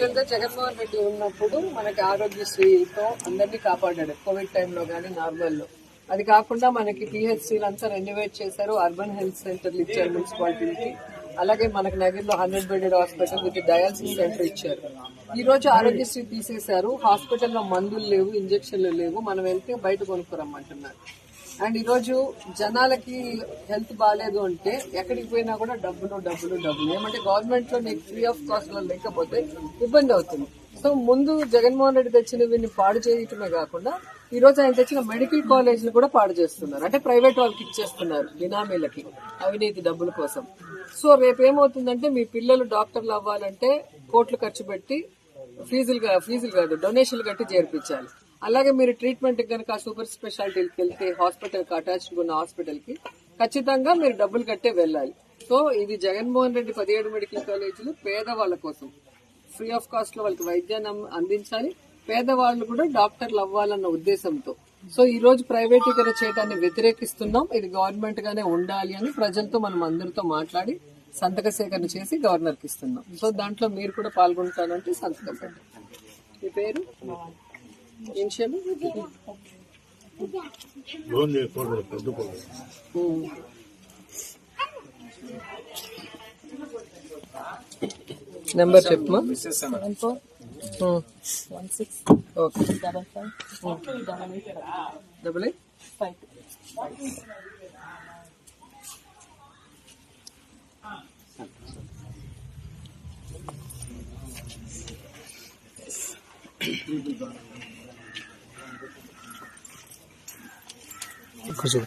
యాక్చువల్గా జగన్మోహన్ రెడ్డి ఉన్నప్పుడు మనకి ఆరోగ్యశ్రీతో అందరినీ కాపాడాడు. కోవిడ్ టైంలో కానీ నార్మల్లో. అది కాకుండా మనకి పిహెచ్సీలు అంతా రెన్యువేట్ చేశారు. అర్బన్ హెల్త్ సెంటర్లు ఇచ్చారు మున్సిపాలిటీకి. అలాగే మనకి నగర్లో hundred bedded hospital with dialysis centre ఇచ్చారు. ఈ రోజు ఆరోగ్యశ్రీ తీసేశారు. హాస్పిటల్లో మందులు లేవు ఇంజక్షన్లు లేవు. మనం వెళ్తే బయట కొనుక్కురమ్మంటున్నారు. అండ్ ఈరోజు జనాలకి హెల్త్ బాగాలేదు అంటే ఎక్కడికి పోయినా కూడా డబ్బులు డబ్బులు డబ్బులు. ఏమంటే గవర్నమెంట్లో నీకు ఫ్రీ ఆఫ్ కాస్ట్లో లేకపోతే ఇబ్బంది అవుతుంది. సో ముందు జగన్మోహన్ రెడ్డి తెచ్చిన వీటిని పాడు చేయటమే కాకుండా ఈ రోజు ఆయన తెచ్చిన మెడికల్ కాలేజీలు కూడా పాడు చేస్తున్నారు. అంటే ప్రైవేట్ వాళ్ళకి ఇచ్చేస్తున్నారు బినామీలకి అవినీతి డబ్బుల కోసం. సో రేపు ఏమవుతుందంటే మీ పిల్లలు డాక్టర్లు అవ్వాలంటే కోట్లు ఖర్చు పెట్టి ఫీజులు ఫీజులు కాదు డొనేషన్లు కట్టి చేర్పించాలి. అలాగే మీరు ట్రీట్మెంట్ కనుక సూపర్ స్పెషాలిటీకి వెళ్తే హాస్పిటల్ అటాచ్డ్ ఉన్న హాస్పిటల్కి ఖచ్చితంగా మీరు డబ్బులు కట్టే వెళ్ళాలి. సో ఇది జగన్మోహన్ రెడ్డి పదిహేడు మెడికల్ కాలేజీలు పేదవాళ్ళ కోసం. ఫ్రీ ఆఫ్ కాస్ట్లో వాళ్ళకి వైద్యాన్ని అందించాలి. పేదవాళ్ళు కూడా డాక్టర్లు అవ్వాలన్న ఉద్దేశంతో. సో ఈ రోజు ప్రైవేటీకరణ చేయడాన్ని వ్యతిరేకిస్తున్నాం. ఇది గవర్నమెంట్ గానే ఉండాలి అని ప్రజలతో మనం అందరితో మాట్లాడి సంతక సేకరణ చేసి గవర్నర్కి ఇస్తున్నాం. సో దాంట్లో మీరు కూడా పాల్గొంటానంటే సంతకం పెట్టండి. మీ పేరు? లోన్ చేయకూడదు పెద్ద number చెప్పమా seven four um. One six okay. Double five double eight double eight five Acusou.